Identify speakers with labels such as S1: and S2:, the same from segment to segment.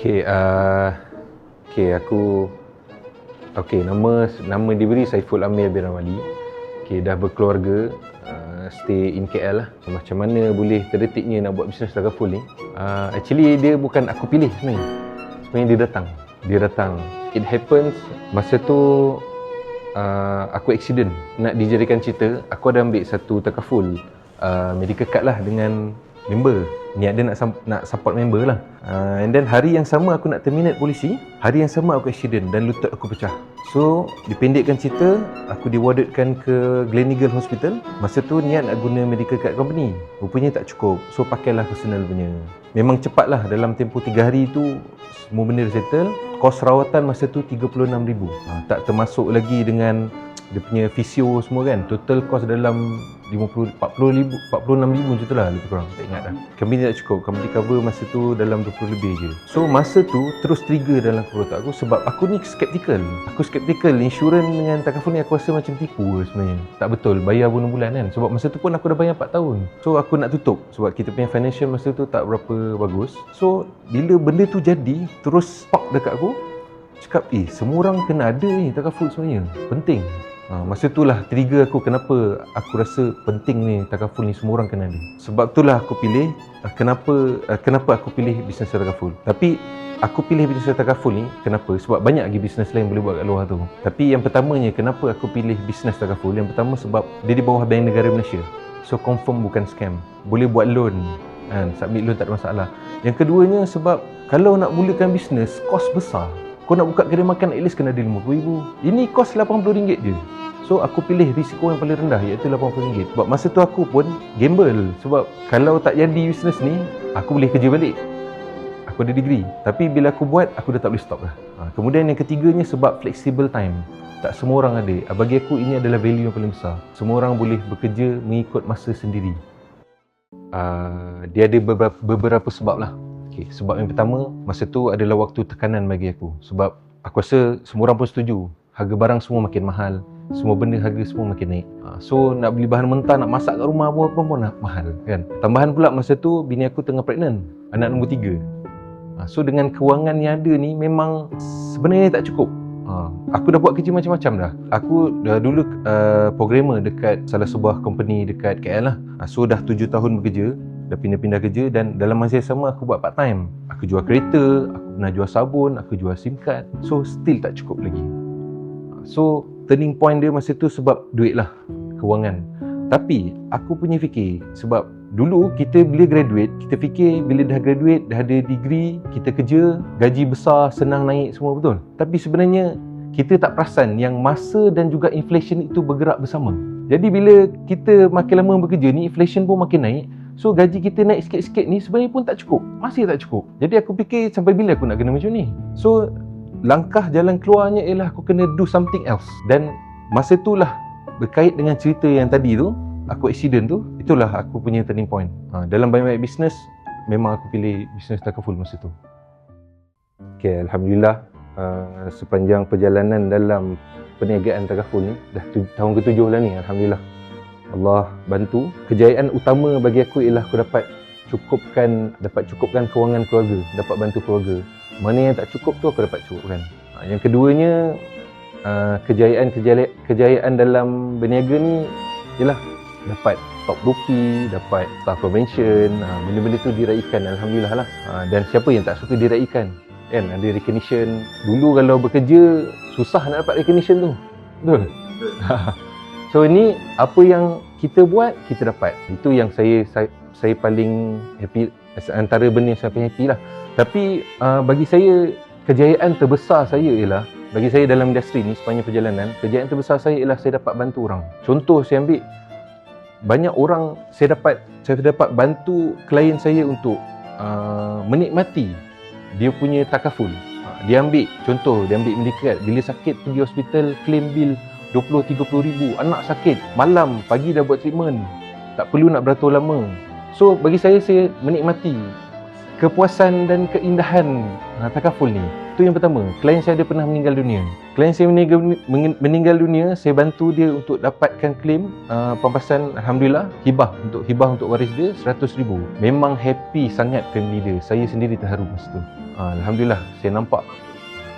S1: Okay, uh, okay aku Okay, nama nama diberi Saiful Amir bin Ramali. Okay, dah berkeluarga, uh, stay in KL lah. Macam mana boleh terdetiknya nak buat bisnes takaful ni? Uh, actually dia bukan aku pilih sebenarnya. Sebenarnya dia datang. Dia datang. It happens masa tu uh, aku accident. Nak dijadikan cerita, aku ada ambil satu takaful uh, medical card lah dengan member. Niat dia nak nak support member lah. Uh, and then hari yang sama aku nak terminate polisi hari yang sama aku accident dan lutut aku pecah. So dipendekkan cerita aku diwardedkan ke Gleneagle Hospital. Masa tu niat nak guna medical card company. Rupanya tak cukup. So pakailah personal punya. Memang cepat lah. Dalam tempoh 3 hari tu semua benda settle. Kos rawatan masa tu RM36,000 uh, tak termasuk lagi dengan dia punya fisio semua kan. Total cost dalam 50 40 ribu 46 ribu macam tu lah lebih kurang tak ingat dah. Company tak cukup. Company cover masa tu dalam 20 lebih je. So masa tu terus trigger dalam kepala aku sebab aku ni skeptical. Aku skeptical insurans dengan takaful ni aku rasa macam tipu ke sebenarnya. Tak betul bayar bulan-bulan kan. Sebab masa tu pun aku dah bayar 4 tahun. So aku nak tutup sebab kita punya financial masa tu tak berapa bagus. So bila benda tu jadi terus pop dekat aku cakap eh semua orang kena ada ni takaful sebenarnya. Penting Ha, masa itulah trigger aku kenapa aku rasa penting ni takaful ni semua orang kena ada. Sebab itulah aku pilih uh, kenapa uh, kenapa aku pilih bisnes takaful. Tapi aku pilih bisnes takaful ni kenapa? Sebab banyak lagi bisnes lain boleh buat kat luar tu. Tapi yang pertamanya kenapa aku pilih bisnes takaful? Yang pertama sebab dia di bawah Bank Negara Malaysia. So confirm bukan scam. Boleh buat loan. Kan, submit loan tak ada masalah. Yang keduanya sebab kalau nak mulakan bisnes, kos besar. Kau nak buka kedai makan at least kena ada RM50,000. Ini kos RM80 je. So aku pilih risiko yang paling rendah iaitu RM80. Sebab masa tu aku pun gamble. Sebab kalau tak jadi bisnes ni, aku boleh kerja balik. Aku ada degree. Tapi bila aku buat, aku dah tak boleh stop lah. Kemudian yang ketiganya sebab flexible time. Tak semua orang ada. Ha, bagi aku ini adalah value yang paling besar. Semua orang boleh bekerja mengikut masa sendiri. Uh, dia ada beberapa, beberapa sebab lah. Okay, sebab yang pertama, masa tu adalah waktu tekanan bagi aku. Sebab aku rasa semua orang pun setuju. Harga barang semua makin mahal semua benda harga semua makin naik. Ha, so nak beli bahan mentah, nak masak kat rumah apa pun pun nak mahal kan. Tambahan pula masa tu bini aku tengah pregnant, anak nombor tiga. Ha, so dengan kewangan yang ada ni memang sebenarnya tak cukup. Ha, aku dah buat kerja macam-macam dah. Aku dah dulu uh, programmer dekat salah sebuah company dekat KL lah. So dah tujuh tahun bekerja, dah pindah-pindah kerja dan dalam masa yang sama aku buat part time. Aku jual kereta, aku pernah jual sabun, aku jual SIM card. So still tak cukup lagi. So turning point dia masa tu sebab duit lah kewangan tapi aku punya fikir sebab dulu kita bila graduate kita fikir bila dah graduate dah ada degree kita kerja gaji besar senang naik semua betul tapi sebenarnya kita tak perasan yang masa dan juga inflation itu bergerak bersama jadi bila kita makin lama bekerja ni inflation pun makin naik So gaji kita naik sikit-sikit ni sebenarnya pun tak cukup. Masih tak cukup. Jadi aku fikir sampai bila aku nak kena macam ni? So langkah jalan keluarnya ialah aku kena do something else. Dan masa itulah berkait dengan cerita yang tadi tu aku accident tu itulah aku punya turning point. Ha, dalam banyak-banyak bisnes memang aku pilih bisnes takaful masa tu. Okay, Alhamdulillah uh, sepanjang perjalanan dalam perniagaan takaful ni dah tu, tahun ketujuh lah ni Alhamdulillah Allah bantu kejayaan utama bagi aku ialah aku dapat cukupkan dapat cukupkan kewangan keluarga dapat bantu keluarga mana yang tak cukup tu aku dapat cukupkan ha, yang keduanya uh, kejayaan kejayaan kejayaan dalam berniaga ni ialah dapat top rookie, dapat staff convention, ha, benda-benda tu diraikan alhamdulillah lah. Ha, dan siapa yang tak suka diraikan? Kan ada recognition. Dulu kalau bekerja susah nak dapat recognition tu. Betul? so ini apa yang kita buat, kita dapat. Itu yang saya saya, saya paling happy antara benda yang saya paling happy lah. Tapi uh, bagi saya kejayaan terbesar saya ialah bagi saya dalam industri ni sepanjang perjalanan kejayaan terbesar saya ialah saya dapat bantu orang. Contoh saya ambil banyak orang saya dapat saya dapat bantu klien saya untuk uh, menikmati dia punya takaful. Uh, dia ambil contoh dia ambil medical bila sakit pergi hospital claim bill 20 30 ribu anak sakit malam pagi dah buat treatment tak perlu nak beratur lama so bagi saya saya menikmati kepuasan dan keindahan uh, takaful ni Tu yang pertama, klien saya ada pernah meninggal dunia. Klien saya meninggal, meninggal dunia, saya bantu dia untuk dapatkan claim uh, pampasan Alhamdulillah, hibah untuk hibah untuk waris dia RM100,000. Memang happy sangat family dia. Saya sendiri terharu masa tu. Uh, Alhamdulillah, saya nampak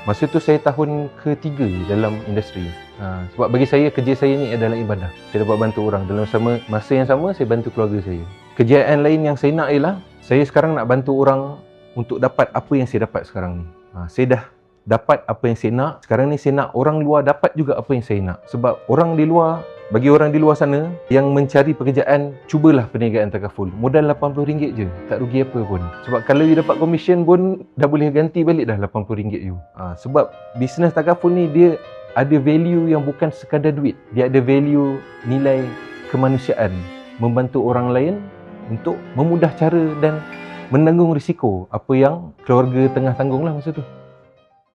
S1: Masa tu saya tahun ketiga dalam industri. Ha, sebab bagi saya kerja saya ni adalah ibadah. Saya dapat bantu orang dalam sama masa yang sama saya bantu keluarga saya. Kejayaan lain yang saya nak ialah saya sekarang nak bantu orang untuk dapat apa yang saya dapat sekarang ni. Ha, saya dah dapat apa yang saya nak. Sekarang ni saya nak orang luar dapat juga apa yang saya nak. Sebab orang di luar bagi orang di luar sana yang mencari pekerjaan, cubalah perniagaan takaful. Modal RM80 je, tak rugi apa pun. Sebab kalau you dapat komisen pun dah boleh ganti balik dah RM80 you. Ha, sebab bisnes takaful ni dia ada value yang bukan sekadar duit. Dia ada value nilai kemanusiaan, membantu orang lain untuk memudah cara dan menanggung risiko apa yang keluarga tengah tanggung lah masa tu.